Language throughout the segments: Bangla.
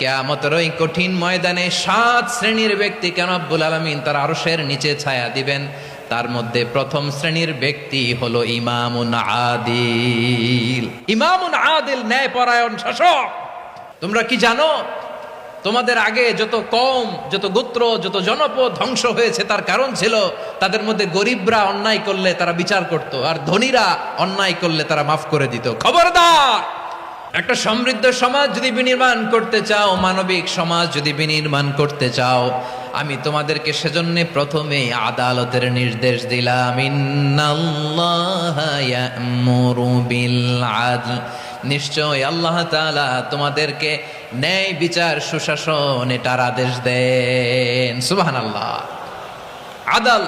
কেয়ামতের ওই কঠিন ময়দানে সাত শ্রেণির ব্যক্তি কেন আব্বুল আলমিন তার আরশের নিচে ছায়া দিবেন? তার মধ্যে প্রথম শ্রেণির ব্যক্তি হলো ইমামুন আদিল। ইমামুন আদিল ন্যায় পরায়ণ শাসক। তোমরা কি জানো? তোমাদের আগে যত কম যত গোত্র, যত জনপদ ধ্বংস হয়েছে, তার কারণ ছিল তাদের মধ্যে গরিবরা অন্যায় করলে তারা বিচার করত, আর ধনীরা অন্যায় করলে তারা মাফ করে দিত। খবরদার! একটা সমৃদ্ধ সমাজ যদি বিনির্মাণ করতে চাও, মানবিক সমাজ যদি বিনির্মাণ করতে চাও, আমি তোমাদেরকে সেজন্য প্রথমে আদালতের নির্দেশ দিলাম। নিশ্চয় আল্লাহ তাআলা তোমাদেরকে ন্যায় বিচার, সুশাসন, এটার আদেশ দেন। সুবহানাল্লাহ। আদাল,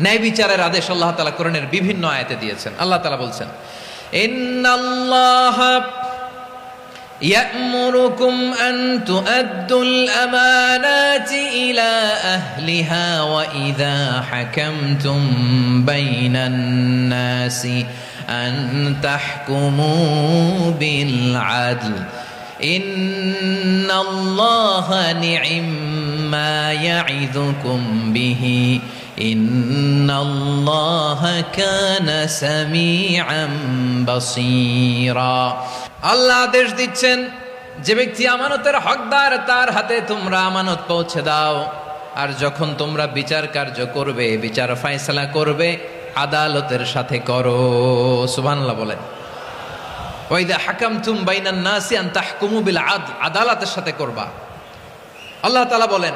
ন্যায় বিচারের আদেশ আল্লাহ তাআলা কোরআনের বিভিন্ন আয়াতে দিয়েছেন। আল্লাহ তাআলা বলছেন إن الله يأمركم أن تؤدوا الأمانات إلى أهلها وإذا حكمتم بين الناس أن تحكموا بالعدل. إن الله نعم ما يعظكم به ۖ. إن الله كان سميعا بصيرا আল্লাহ আদেশ দিচ্ছেন যে ব্যক্তি আমানতের হকদার তার হাতে তোমরা আমানত পৌঁছে দাও আর যখন তোমরা বিচার কার্য করবে বিচার ফায়সালা করবে আদালতের সাথে করো সুবহানাল্লাহ বলেন ওয়াইদা হাকামতুম বাইনান নাসি আন তাহকুমু বিল আদল আদালতের সাথে করবা আল্লাহ তাআলা বলেন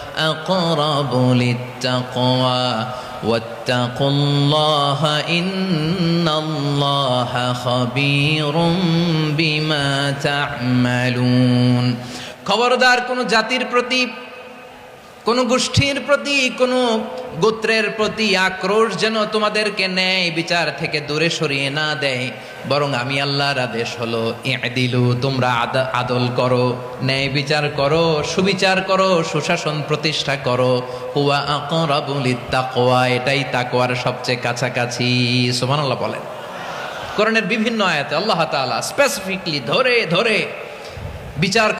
أقرب للتقوى واتقوا الله إن الله خبير بما تعملون খবরদার কোন জাতির প্রতি কোন গোষ্ঠীর প্রতি, কোন গোত্রের প্রতি আক্রোশ যেন তোমাদেরকে ন্যায় বিচার থেকে দূরে সরিয়ে না দেয়। বরং আমি আল্লাহর আদেশ হলো দিলু তোমরা আদ- আদল করো, ন্যায় বিচার করো, সুবিচার করো, সুশাসন প্রতিষ্ঠা করো। হুয়া আকরাবুল এটাই তাকওয়ার সবচেয়ে কাছাকাছি। সুবহানাল্লাহ বলেন। কোরআনের বিভিন্ন আয়াতে আল্লাহ তাআলা স্পেসিফিকলি ধরে ধরে বিচার